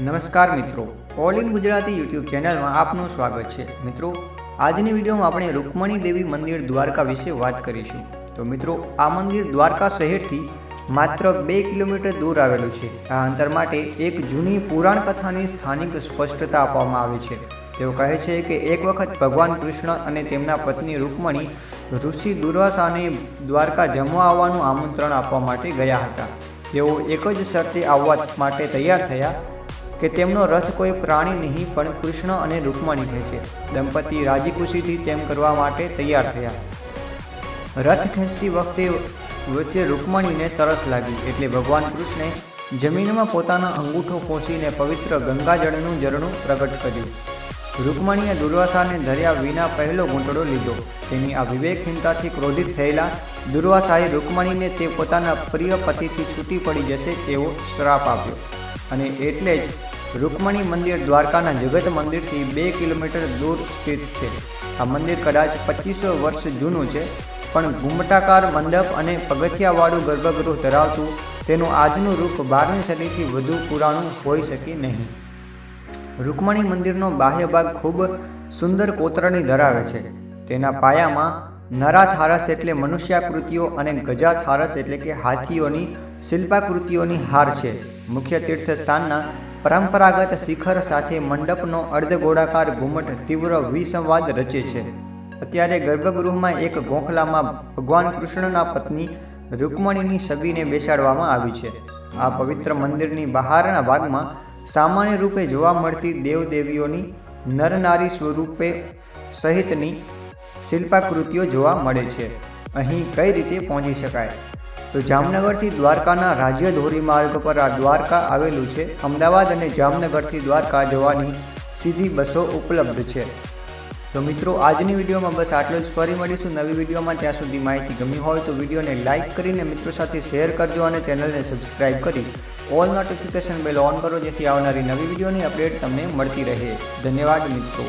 નમસ્કાર મિત્રો. All in Gujarati YouTube ચેનલમાં આપનું સ્વાગત છે. મિત્રો, આજની વિડીયોમાં આપણે રૂકમણી દેવી મંદિર દ્વારકા વિશે વાત કરીશું. તો મિત્રો, આ મંદિર દ્વારકા શહેરથી માત્ર બે કિલોમીટર દૂર આવેલું છે. આ અંતર માટે એક જૂની પુરાણ કથાની સ્થાનિક સ્પષ્ટતા આપવામાં આવી છે. તેઓ કહે છે કે એક વખત ભગવાન કૃષ્ણ અને તેમના પત્ની રૂકમણી ઋષિ દુર્વાસાને દ્વારકા જમવા આવવાનું આમંત્રણ આપવા માટે ગયા હતા. તેઓ એક જ શરતે આવવા માટે તૈયાર થયા. કે તેમનો રથ કોઈ પ્રાણી નહીં, પણ કૃષ્ણ અને રૂકમણી છે. દંપતી રાજીખુશીથી તેમ કરવા માટે તૈયાર થયા. રથ ખેંચતી વખતે વચ્ચે રૂકમણીને તરસ લાગી, એટલે ભગવાન કૃષ્ણે જમીનમાં પોતાનો અંગૂઠો પોસીને પવિત્ર ગંગાજળનું ઝરણું પ્રગટ કર્યું. રૂકમણીએ દુર્વાસાને ધર્યા વિના પહેલો ઘૂંટડો લીધો. તેની આ વિવેકહીનતાથી ક્રોધિત થયેલા દુર્વાસાએ રૂકમણીને તે પોતાના પ્રિય પતિથી છૂટી પડી જશે તેવો શ્રાપ આપ્યો. અને એટલે જ રૂકમણી મંદિર દ્વારકાના જગત મંદિરથી બે કિલોમીટર દૂર સ્થિત છે. આ મંદિર કદાચ પચીસો વર્ષ જૂનું છે, પણ ઘુમટાકાર મંડપ અને પગથિયાવાળું ગર્ભગૃહ ધરાવતું તેનું આજનું રૂપ બારમી સદીથી વધુ પુરાણું હોઈ શકે નહીં. રૂકમણી મંદિરનો બાહ્ય ભાગ ખૂબ સુંદર કોતરણી ધરાવે છે. તેના પાયામાં નરાથારસ એટલે મનુષ્યાકૃતિઓ અને ગજાથારસ એટલે કે હાથીઓની શિલ્પાકૃતિઓની હાર છે. મુખ્ય તીર્થસ્થાનના પરંપરાગત શિખર સાથે મંડપનો અર્ધગોળાકાર ઘુમટ તીવ્ર વિસંવાદ રચે છે. અત્યારે ગર્ભગૃહમાં એક ગોખલામાં ભગવાન કૃષ્ણના પત્ની રૂકમણીની છબીને બેસાડવામાં આવી છે. આ પવિત્ર મંદિરની બહારના ભાગમાં સામાન્ય રૂપે જોવા મળતી દેવદેવીઓની નરનારી સ્વરૂપે સહિતની શિલ્પાકૃતિઓ જોવા મળે છે. અહીં કઈ રીતે પહોંચી શકાય? તો જામનગરથી દ્વારકાના રાજ્ય ધોરીમાર્ગ પર આ દ્વારકા આવેલું છે. અમદાવાદ અને જામનગરથી દ્વારકા જવાની સીધી બસો ઉપલબ્ધ છે. તો મિત્રો, આજની વિડીયોમાં બસ આટલું જ. ફરી મળીશું નવી વિડીયોમાં. ત્યાં સુધી માહિતી ગમી હોય તો વિડીયોને લાઇક કરીને મિત્રો સાથે શેર કરજો અને ચેનલને સબસ્ક્રાઇબ કરી ઓલ નોટિફિકેશન બેલ ઓન કરો જેથી આવનારી નવી વિડીયોની અપડેટ તમને મળતી રહે. ધન્યવાદ મિત્રો.